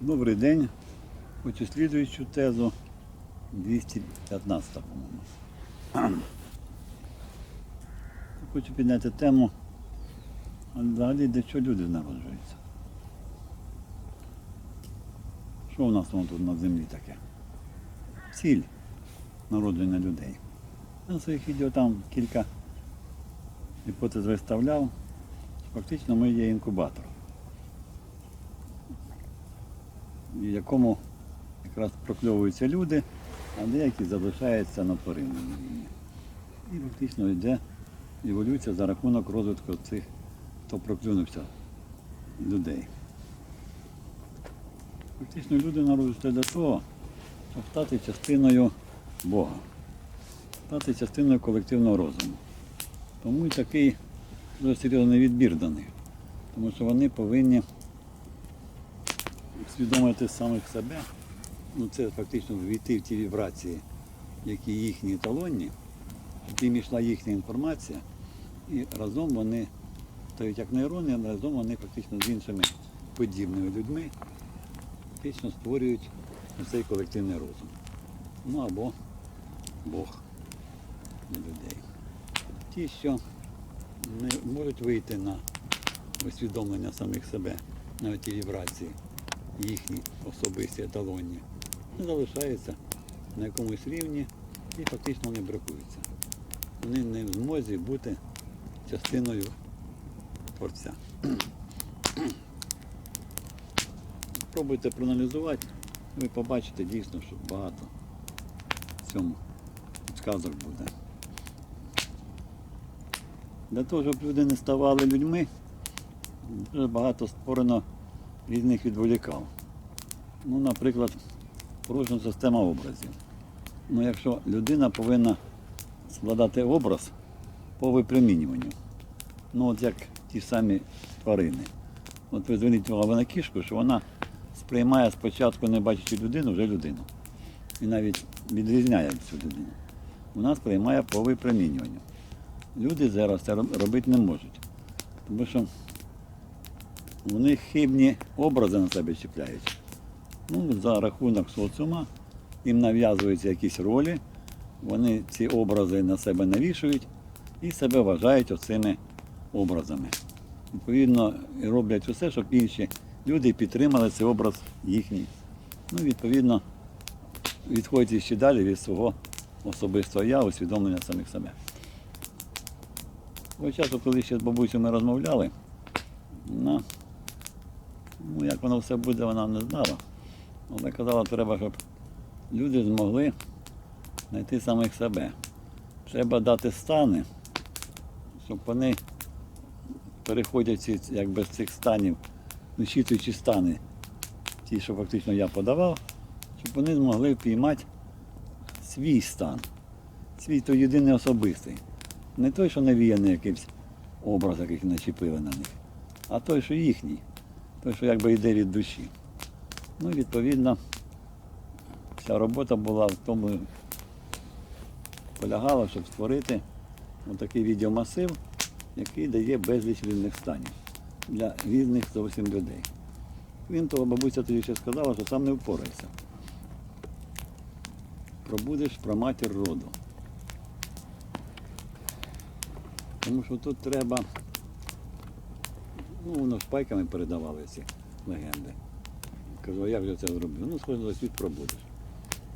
Добрий день. Хочу слідуючу тезу 215, по-моєму. Хочу підняти тему, взагалі для чого люди народжуються. Що у нас тут на землі таке? Ціль народження людей. На своїх відео там кілька гіпотез виставляв. Фактично ми є інкубатор. В якому якраз прокльовуються люди, а деякі залишаються на тваринному рівні. І фактично йде еволюція за рахунок розвитку цих, хто проклюнувся людей. Фактично люди народжуються для того, щоб стати частиною Бога, стати частиною колективного розуму. Тому і такий дуже серйозний відбір до них. Тому що вони повинні усвідомити самих себе, ну це фактично ввійти в ті вібрації, які їхні еталонні, щоб їм йшла їхня інформація, і разом вони стають як нейрони, а разом вони фактично з іншими подібними людьми фактично створюють цей колективний розум. Ну або Бог для людей. Ті, що не можуть вийти на усвідомлення самих себе, навіть ті вібрації їхні особисті еталонні, залишаються на якомусь рівні і фактично вони бракуються. Вони не в змозі бути частиною творця. Спробуйте проаналізувати, ви побачите дійсно, що багато в цьому сказок буде. Для того, щоб люди не ставали людьми, дуже багато створено різних відволікав. Ну, наприклад, порушена система образів. Ну, якщо людина повинна складати образ по випромінюванню, ну от як ті самі тварини. От ви зверніть увагу на кішку, що вона сприймає спочатку, не бачачи людину, вже людину. І навіть відрізняє цю людину. Вона сприймає по випромінюванню. Люди зараз це робити не можуть. Тому що вони хибні образи на себе чіпляють. Ну, за рахунок соціума їм нав'язуються якісь ролі, вони ці образи на себе навішують і себе вважають оцими образами. Відповідно, роблять усе, щоб інші люди підтримали цей образ їхній. Ну, відповідно, відходять ще далі від свого особистого я, усвідомлення самих себе. Того часу, коли ще з бабусею ми розмовляли, вона Ну, як воно все буде, вона не знала. Але казала, треба, щоб люди змогли знайти самих себе. Треба дати стани, щоб вони, переходячи якби з цих станів, щитуючи стани, ті, що фактично я подавав, щоб вони змогли впіймати свій стан, свій то єдиний особистий. Не той, що навіяний якийсь образ, який начепили на них, а той, що їхній той, що якби йде від душі. Ну відповідно вся робота була в тому, полягала, щоб створити такий відеомасив, який дає безліч різних станів для різних зовсім людей. Він того бабуся тоді ще сказала, що сам не впорається. Пробудеш про матір роду. Тому що тут треба Ну, воно шпайками передавали ці легенди. Кажу, а як же це зробив? Ну, схоже, за світ пробудеш.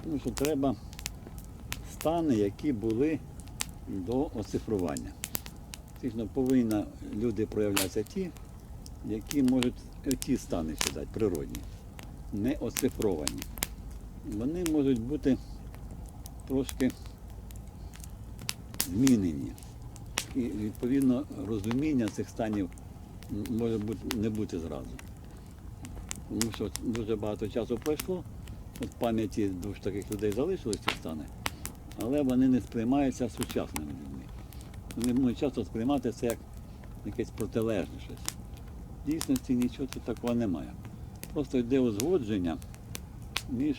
Тому що треба стани, які були до оцифрування. Фактично повинні люди проявлятися ті, які можуть ті стани сідати, природні, не оцифровані. Вони можуть бути трошки змінені. І відповідно розуміння цих станів може бути, не бути зразу. Тому що дуже багато часу пройшло, от пам'яті двох таких людей залишились ці але вони не сприймаються сучасними людьми. Вони можуть часто сприймати це як якесь протилежне щось. В дійсності нічого тут такого немає. Просто йде узгодження між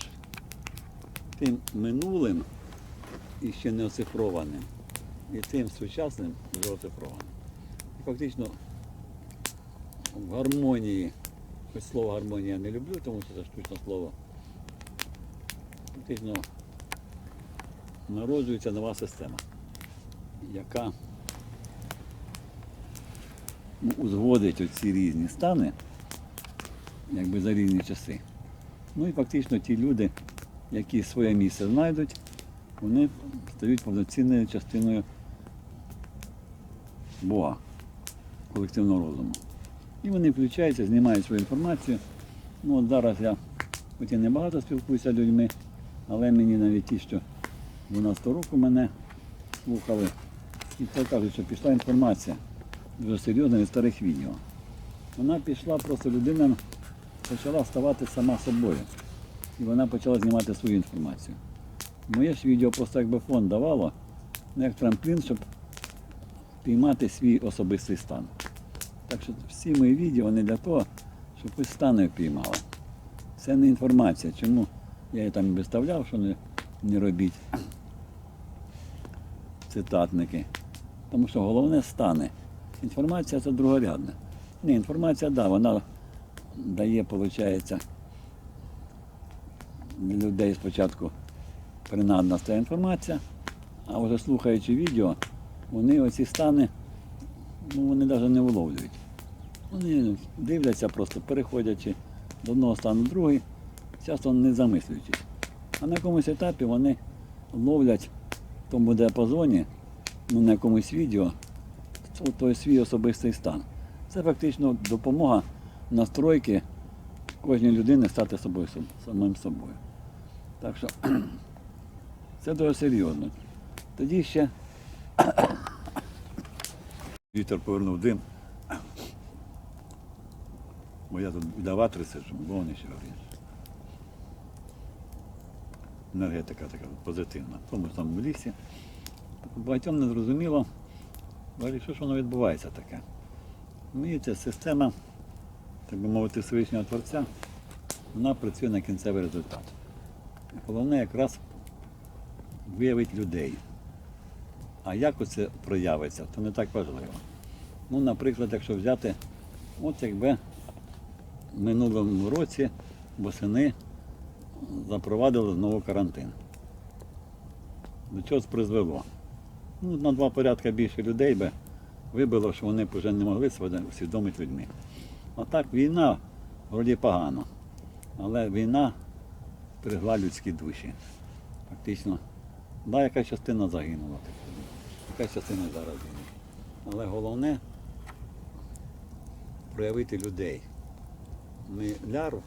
тим минулим і ще не оцифрованим, і тим сучасним вже оцифрованим. І фактично в гармонії Хоч слово гармонія не люблю, тому що це штучне слово. Фактично народжується нова система, яка ну, узгодить оці різні стани, якби за різні часи. Ну і фактично ті люди, які своє місце знайдуть, вони стають повноцінною частиною Бога, колективного розуму. І вони включаються, знімають свою інформацію. Ну от зараз я хоч і не багато спілкуюся з людьми, але мені навіть ті, що 12 року мене слухали, і то кажуть, що пішла інформація дуже серйозна від старих відео. Вона пішла, просто людина почала ставати сама собою. І вона почала знімати свою інформацію. Моє ж відео просто якби фон давало, ну, як трамплін, щоб піймати свій особистий стан. Так що всі мої відео не для того, щоб ви стани впіймали. Це не інформація. Чому я її там виставляв, що не, не робіть цитатники. Тому що головне стане. Інформація це другорядна. Ні, інформація, так, да, вона дає, виходить, для людей спочатку принадна стає інформація, а вже слухаючи відео, вони оці стани, ну, вони навіть не виловлюють. Вони дивляться просто, переходячи з одного стану в другий, часто не замислюючись. А на якомусь етапі вони ловлять в тому діапазоні, ну, на якомусь відео, той свій особистий стан. Це фактично допомога настройки кожній людини стати собою самим собою. Так що це дуже серйозно. Тоді ще вітер повернув дим. Бо я тут даватри сиджу, бо вони ще горять. Енергетика така позитивна. В тому ж самому лісі. Багатьом не зрозуміло, що ж воно відбувається таке. Розумієте, система, так би мовити, Всевишнього Творця, вона працює на кінцевий результат. Головне якраз виявити людей. А як оце проявиться, то не так важливо. Ну, наприклад, якщо взяти, от якби в минулому році восени запровадили знову карантин. До чого це призвело? Ну, на два порядки більше людей би вибило, що вони б вже не могли усвідомити людьми. А так війна вроді погано, але війна пригла людські душі. Фактично, да, яка частина загинула, яка частина зараз гине. Але головне проявити людей. Не ляру,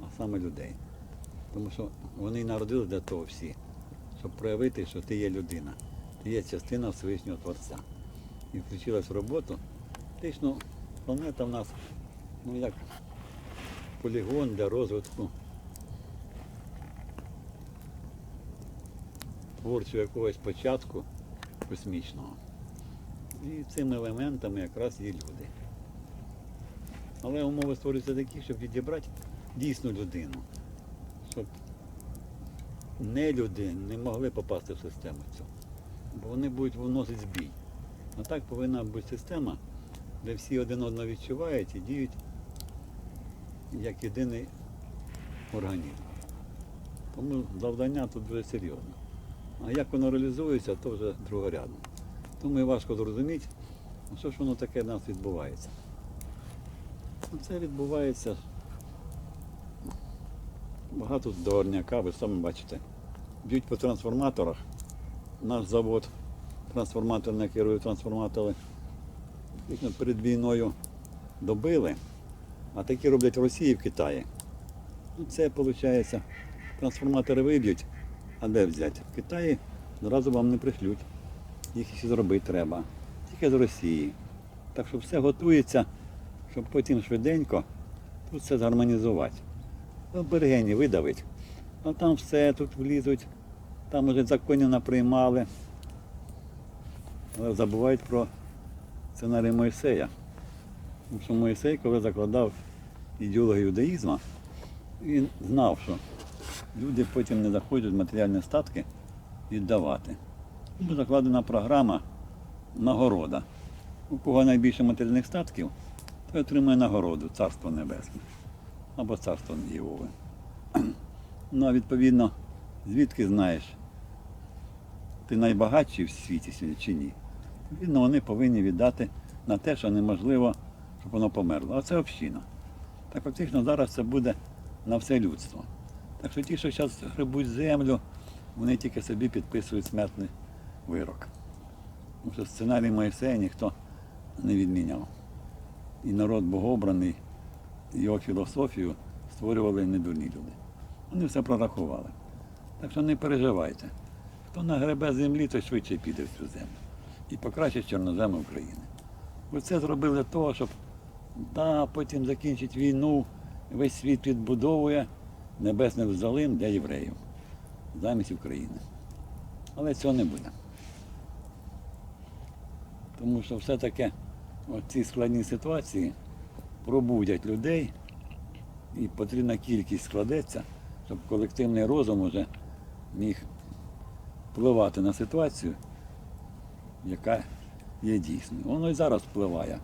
а саме людей. Тому що вони й народились для того всі, щоб проявити, що ти є людина, ти є частина Всевишнього Творця. І включилась в роботу. Фактично, планета в нас, ну як полігон для розвитку творчого якогось початку космічного. І цими елементами якраз є люди. Але умови створюються такі, щоб відібрати дійсну людину, щоб не люди не могли попасти в систему цю, бо вони будуть вносити збій. А так повинна бути система, де всі один одного відчувають і діють як єдиний організм. Тому завдання тут дуже серйозне. А як воно реалізується, то вже другорядно. Тому і важко зрозуміти, що ж воно таке в нас відбувається. Це відбувається багато догарняка, ви самі бачите. Б'ють по трансформаторах. Наш завод трансформаторний керує трансформатори. Фактично перед війною добили, а такі роблять в Росії в Китаї. Ну, це виходить, трансформатори виб'ють, а де взяти? В Китаї зразу вам не пришлють. Їх ще зробити треба. Тільки з Росії. Так що все готується, щоб потім швиденько тут все згармонізувати. Ну, Бергені видавить. А там все тут влізуть, там вже законів наприймали. Але забувають про сценарій Мойсея. Тому що Мойсей, коли закладав ідеологію юдаїзму, він знав, що люди потім не захочуть матеріальні статки віддавати. Тому закладена програма нагорода. У кого найбільше матеріальних статків, той отримує нагороду, царство небесне. або царство Єгови. Ну, а відповідно, звідки знаєш, ти найбагатший в світі сьогодні чи ні? Відповідно, вони повинні віддати на те, що неможливо, щоб воно померло. А це община. Так фактично зараз це буде на все людство. Так що ті, що зараз грибуть землю, вони тільки собі підписують смертний вирок. Тому що сценарій Моїсея ніхто не відміняв. І народ богообраний, його філософію створювали недурні люди. Вони все прорахували. Так що не переживайте. Хто нагребе землі, той швидше піде в цю землю. І покращить чорноземи України. Ви це зробили для того, щоб да, потім закінчить війну, весь світ відбудовує небесний Єрусалим для євреїв замість України. Але цього не буде. Тому що все-таки ці складні ситуації пробудять людей і потрібна кількість складеться, щоб колективний розум уже міг впливати на ситуацію, яка є дійсною. Воно і зараз впливає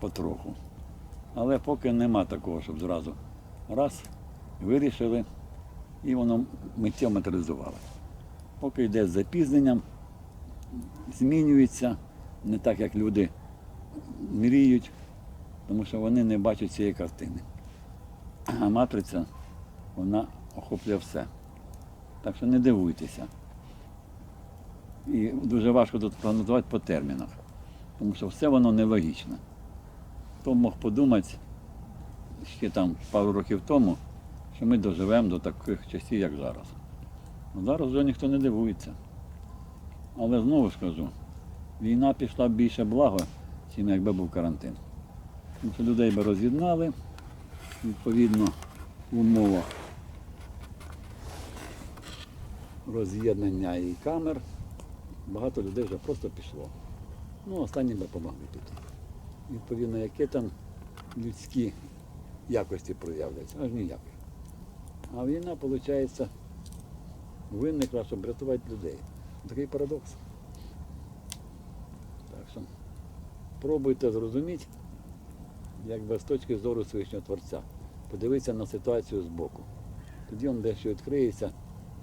потроху. Але поки нема такого, щоб зразу раз вирішили і воно миттєво матеріалізувало. Поки йде з запізненням, змінюється не так, як люди мріють, тому що вони не бачать цієї картини. А матриця, вона охоплює все. Так що не дивуйтеся. І дуже важко тут прогнозувати по термінах, тому що все воно нелогічне. Хто мог подумати ще там пару років тому, що ми доживемо до таких часів, як зараз. Ну, Зараз вже ніхто не дивується. Але знову ж кажу, війна пішла більше благо, чим якби був карантин. Тому що людей би роз'єднали, відповідно, в умовах роз'єднання і камер. Багато людей вже просто пішло. Ну, останні би помогли піти. Відповідно, які там людські якості проявляються, аж ніяких. А війна, виходить, виникла, щоб рятувати людей. Такий парадокс. Так що пробуйте зрозуміти, якби з точки зору Всевишнього Творця. Подивитися на ситуацію збоку. Тоді вам дещо відкриється,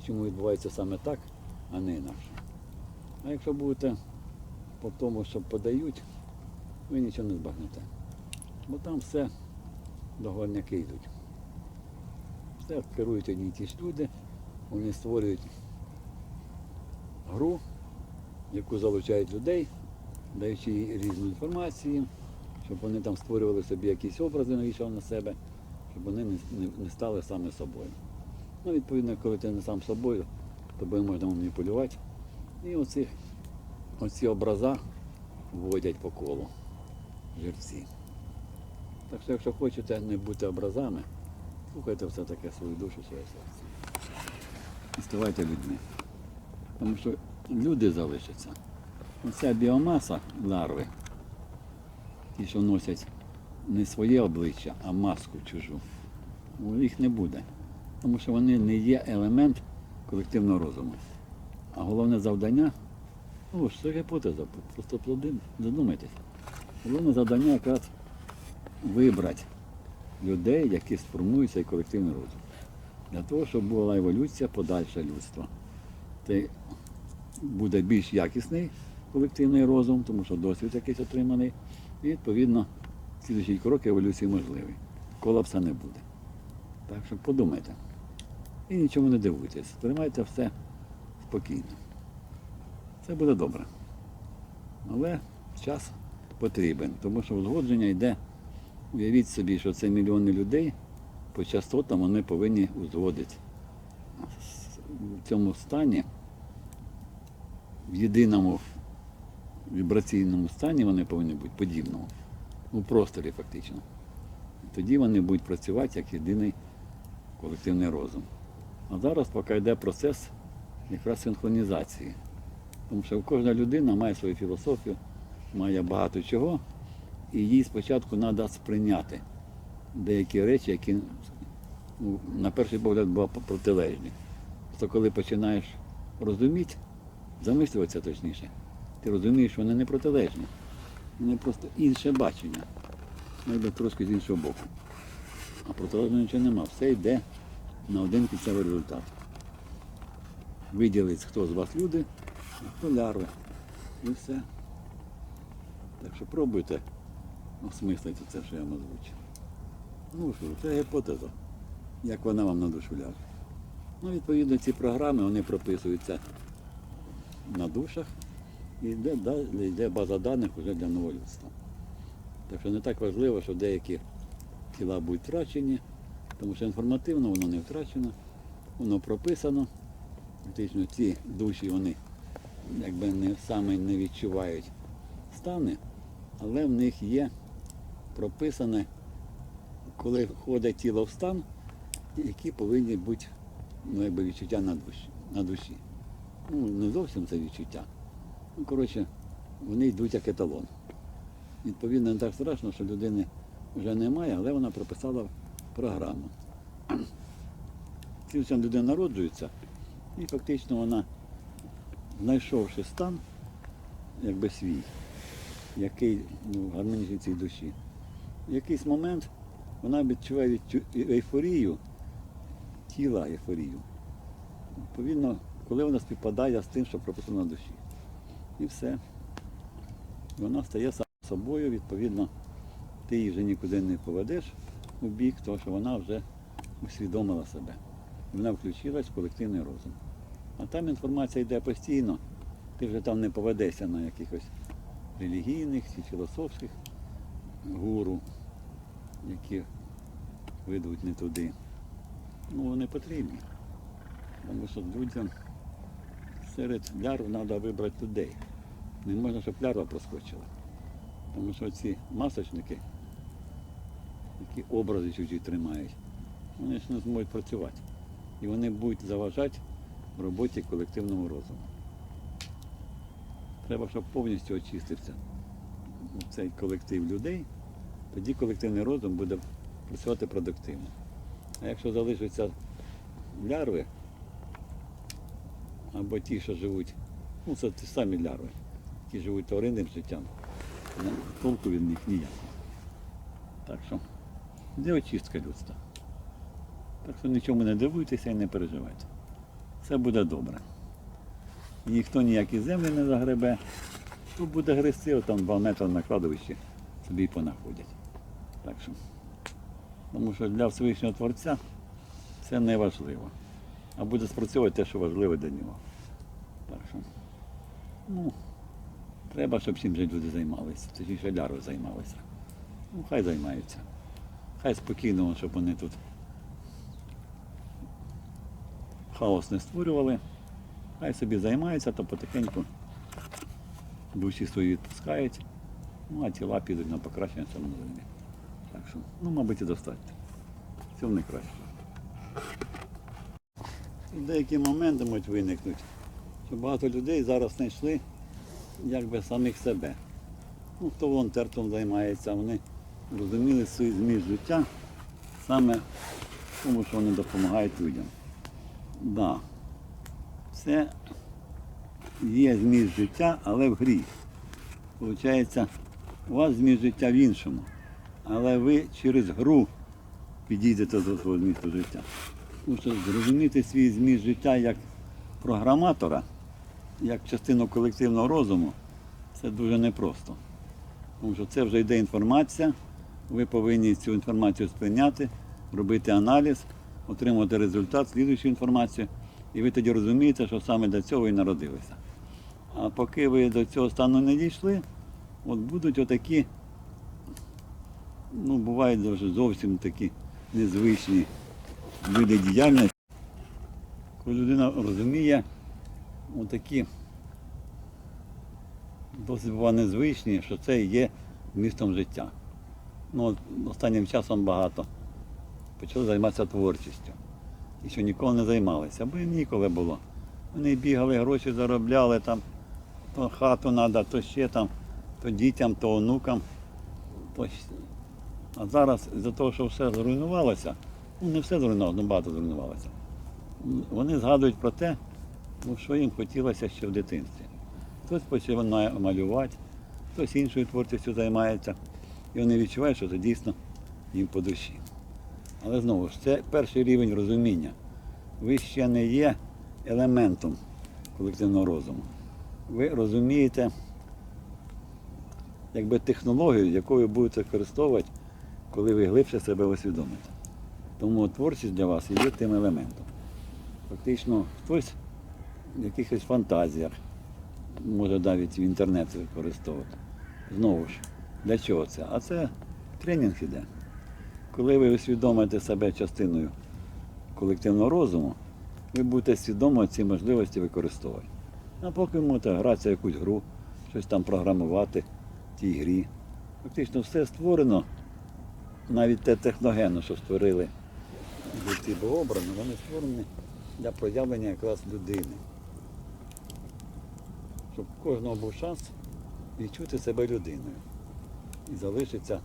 чому відбувається саме так, а не інакше. А якщо будете по тому, що подають, ви нічого не збагнете. Бо там все договорняки йдуть. Все керують одні ті ж люди, вони створюють гру, яку залучають людей, даючи їй різну інформацію, щоб вони там створювали собі якісь образи, навішав на себе, щоб вони не, не, не стали саме собою. Ну, відповідно, коли ти не сам собою, тобою можна маніпулювати. І оці, оці образа вводять по колу жерці. Так що, якщо хочете не бути образами, слухайте все-таки свою душу, своє серце. І ставайте людьми. Тому що люди залишаться. Оця біомаса ларви, ті, що носять не своє обличчя, а маску чужу, їх не буде. Тому що вони не є елемент колективного розуму. А головне завдання, ну ж це гіпотеза, просто плоди, задумайтесь. Головне завдання якраз вибрати людей, які сформують цей колективний розум. Для того, щоб була еволюція подальша людства. Це буде більш якісний колективний розум, тому що досвід якийсь отриманий. І відповідно слідчий крок еволюції можливий. Колапса не буде. Так що подумайте. І нічому не дивуйтесь. Тримайте все спокійно. Це буде добре. Але час потрібен, тому що узгодження йде. Уявіть собі, що це мільйони людей по частотам вони повинні узгодити. В цьому стані, в єдиному вібраційному стані вони повинні бути подібному, у просторі фактично. Тоді вони будуть працювати як єдиний колективний розум. А зараз поки йде процес якраз синхронізації. Тому що кожна людина має свою філософію, має багато чого, і їй спочатку треба сприйняти деякі речі, які ну, на перший погляд були протилежні. То коли починаєш розуміти, замислюватися точніше, ти розумієш, вони не протилежні. Вони просто інше бачення, навіть трошки з іншого боку. А протилежного нічого нема. Все йде на один кінцевий результат. Виділить, хто з вас люди, а хто лярви. І все. Так що пробуйте осмислити це, що я вам озвучив. Ну що, це гіпотеза, як вона вам на душу ляже. Ну, відповідно, ці програми вони прописуються на душах і йде, йде база даних вже для нового людства. Так що не так важливо, що деякі тіла будуть втрачені, тому що інформативно воно не втрачено, воно прописано. Фактично ці душі вони якби не саме не відчувають стани, але в них є прописане, коли входить тіло в стан, які повинні бути ну, якби відчуття на душі. На душі. Ну, не зовсім це відчуття. Ну, коротше, вони йдуть як еталон. Відповідно, не так страшно, що людини вже немає, але вона прописала програму. Цілця людина народжується, і фактично вона, знайшовши стан, якби свій, який ну, гармонічний цій душі, в якийсь момент вона відчуває відчу- ейфорію, тіла ейфорію. Відповідно, коли вона співпадає з тим, що прописано на душі. І все. Вона стає сама собою, відповідно, ти її вже нікуди не поведеш у бік, тому що вона вже усвідомила себе. Вона включилась в колективний розум. А там інформація йде постійно, ти вже там не поведешся на якихось релігійних чи філософських гуру, які ведуть не туди. Ну, вони потрібні. Тому що людям серед лярв треба вибрати людей. Не можна, щоб лярва проскочила. Тому що ці масочники, які образи чужі тримають, вони ж не зможуть працювати. І вони будуть заважати в роботі колективного розуму. Треба, щоб повністю очистився цей колектив людей, тоді колективний розум буде працювати продуктивно. А якщо залишаться лярви, або ті, що живуть, ну це ті самі лярви, які живуть тваринним життям, ну, толку від них ніякого. Так що, де очистка людства? Так що нічому не дивуйтеся і не переживайте. Все буде добре. Ніхто ніякі землі не загребе. Тут буде грести, от там 2 метри на кладовищі собі понаходять. Так що, тому що для Всевишнього Творця це не важливо. А буде спрацьовувати те, що важливо для нього. Так що, ну, треба, щоб чим же люди займалися. Точніше, лярви займалися. Ну, хай займаються. Хай спокійно, щоб вони тут хаос не створювали. Хай собі займаються, то потихеньку душі свої відпускають, ну а тіла підуть на покращення цьому землі. Так що, ну, мабуть, і достатньо. Цього не краще. Деякі моменти можуть виникнути, що багато людей зараз знайшли якби самих себе. Ну, хто волонтерством займається, вони розуміли свій зміст життя саме тому, що вони допомагають людям. Да. Це є зміст життя, але в грі. Получається, у вас зміст життя в іншому, але ви через гру підійдете до свого змісту життя. Тому що зрозуміти свій зміст життя як програматора, як частину колективного розуму, це дуже непросто. Тому що це вже йде інформація, ви повинні цю інформацію сприйняти, робити аналіз, отримати результат, слідуючу інформацію, і ви тоді розумієте, що саме для цього і народилися. А поки ви до цього стану не дійшли, от будуть отакі, ну, бувають вже зовсім такі незвичні види діяльності. Коли людина розуміє отакі досить бува незвичні, що це є містом життя. Ну, останнім часом багато почали займатися творчістю. І що ніколи не займалися, бо їм ніколи було. Вони бігали, гроші заробляли там, то хату треба, то ще там, то дітям, то онукам. То... А зараз з-за того, що все зруйнувалося, ну не все зруйнувалося, ну багато зруйнувалося. Вони згадують про те, ну, що їм хотілося ще в дитинстві. Хтось починає малювати, хтось іншою творчістю займається. І вони відчувають, що це дійсно їм по душі. Але знову ж, це перший рівень розуміння. Ви ще не є елементом колективного розуму. Ви розумієте якби технологію, яку ви будете використовувати, коли ви глибше себе усвідомите. Тому творчість для вас є тим елементом. Фактично, хтось в якихось фантазіях може навіть в інтернет використовувати. Знову ж, для чого це? А це тренінг іде. Коли ви усвідомите себе частиною колективного розуму, ви будете свідомо ці можливості використовувати. А поки можете гратися якусь гру, щось там програмувати в тій грі. Фактично все створено, навіть те техногенно, що створили ці богообрані, вони створені для проявлення якраз людини. Щоб у кожного був шанс відчути себе людиною і залишиться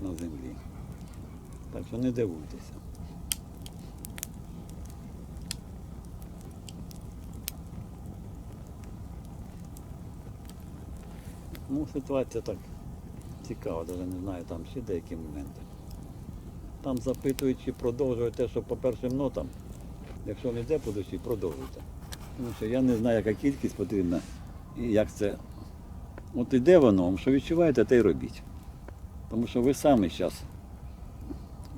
на землі. Так що не дивуйтеся. Ну, ситуація так цікава, навіть не знаю, там ще деякі моменти. Там запитують, чи продовжують те, що по першим нотам. Якщо не йде по душі, продовжуйте. Тому що я не знаю, яка кількість потрібна як це. От іде воно, що відчуваєте, те й робіть. Тому що ви самі зараз,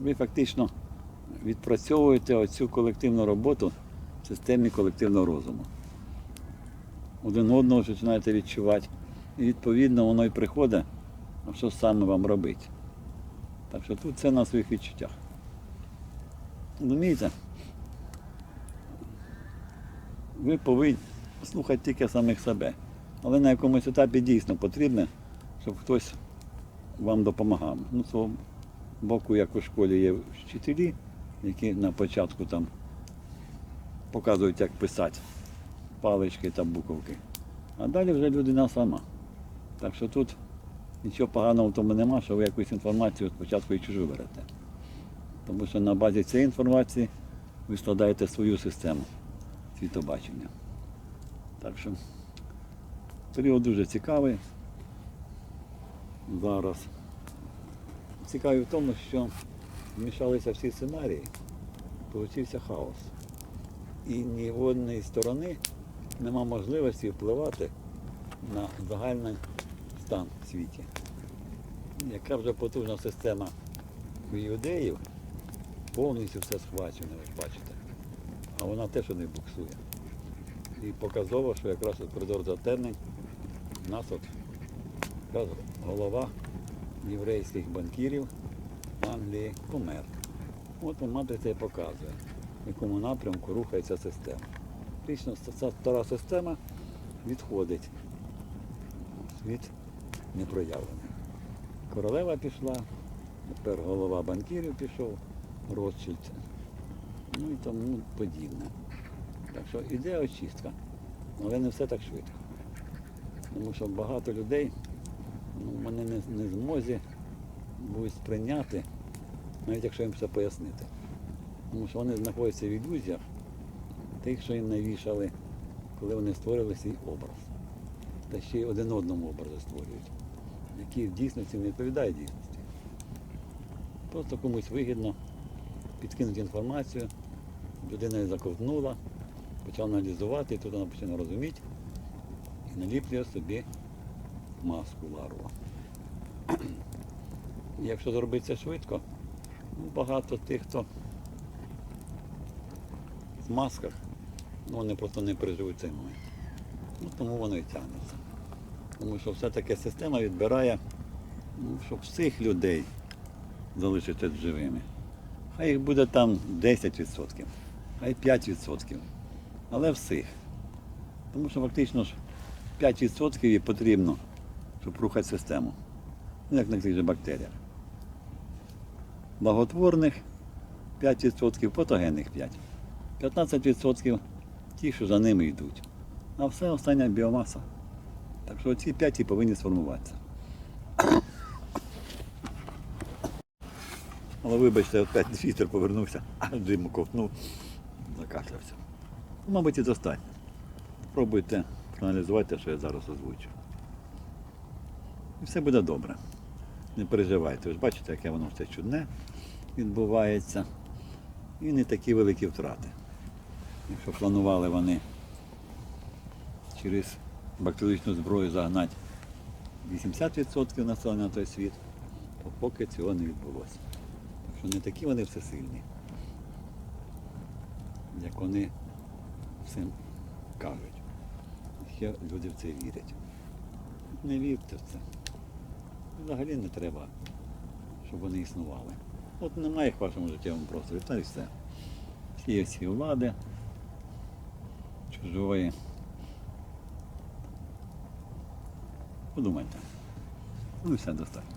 ви фактично відпрацьовуєте оцю колективну роботу в системі колективного розуму. Один одного починаєте відчувати. І відповідно воно і приходить, що саме вам робити. Так що тут це на своїх відчуттях. Розумієте? Ви повинні слухати тільки самих себе. Але на якомусь етапі дійсно потрібно, щоб хтось вам допомагав. Ну, з свого боку, як у школі є вчителі, які на початку там показують, як писати палички та буковки. А далі вже людина сама. Так що тут нічого поганого в тому нема, що ви якусь інформацію спочатку і чужу берете. Тому що на базі цієї інформації ви складаєте свою систему світобачення. Так що період дуже цікавий зараз. Цікавий в тому, що змішалися всі сценарії, получився хаос. І ні в одної сторони нема можливості впливати на загальний стан в світі. Яка вже потужна система іудеїв, повністю все схвачено, ви бачите. А вона теж не буксує. І показово, що якраз коридор затемнень у нас от якраз голова єврейських банкірів Англії помер. От вам матриця і показує, в якому напрямку рухається система. Фактично ця стара система відходить. Світ непроявлений. Королева пішла, тепер голова банкірів пішов, Ротшильд, ну і тому подібне. Так що іде очистка, але не все так швидко. Тому що багато людей ну, вони не, не змозі будуть сприйняти, навіть якщо їм все пояснити. Тому що вони знаходяться в ілюзіях тих, що їм навішали, коли вони створили свій образ. Та ще й один одному образи створюють, які в дійсності не відповідають дійсності. Просто комусь вигідно підкинути інформацію, людина її заковтнула, почала аналізувати, і тут вона починає розуміти наліплює собі маску ларву. І Якщо зробити це швидко, ну, багато тих, хто в масках, ну, вони просто не переживуть цей момент. Ну, тому воно і тягнеться. Тому що все-таки система відбирає, ну, щоб всіх людей залишити живими. Хай їх буде там 10%, хай 5%, але всіх. Тому що фактично ж 5% і потрібно, щоб рухати систему. Ну, як на тих же бактеріях. Благотворних 5%, патогенних 5%. 15% ті, що за ними йдуть. А все остання біомаса. Так що ці 5 і повинні сформуватися. Але вибачте, опять вітер повернувся, а диму ковтнув, закашлявся. Ну, Мабуть, і достатньо. Пробуйте проаналізувати те, що я зараз озвучу. І все буде добре. Не переживайте. Ж бачите, яке воно все чудне. відбувається. І не такі великі втрати. Якщо планували вони через бактеріологічну зброю загнати 80% населення на той світ, то поки цього не відбулося. Так що не такі вони всесильні, як вони всім кажуть. Ще люди в це вірять. Не вірте в це. Взагалі не треба, щоб вони існували. От немає їх в вашому життєвому просторі, та і все. Всі є всі влади, чужої. Подумайте. Ну і все достатньо.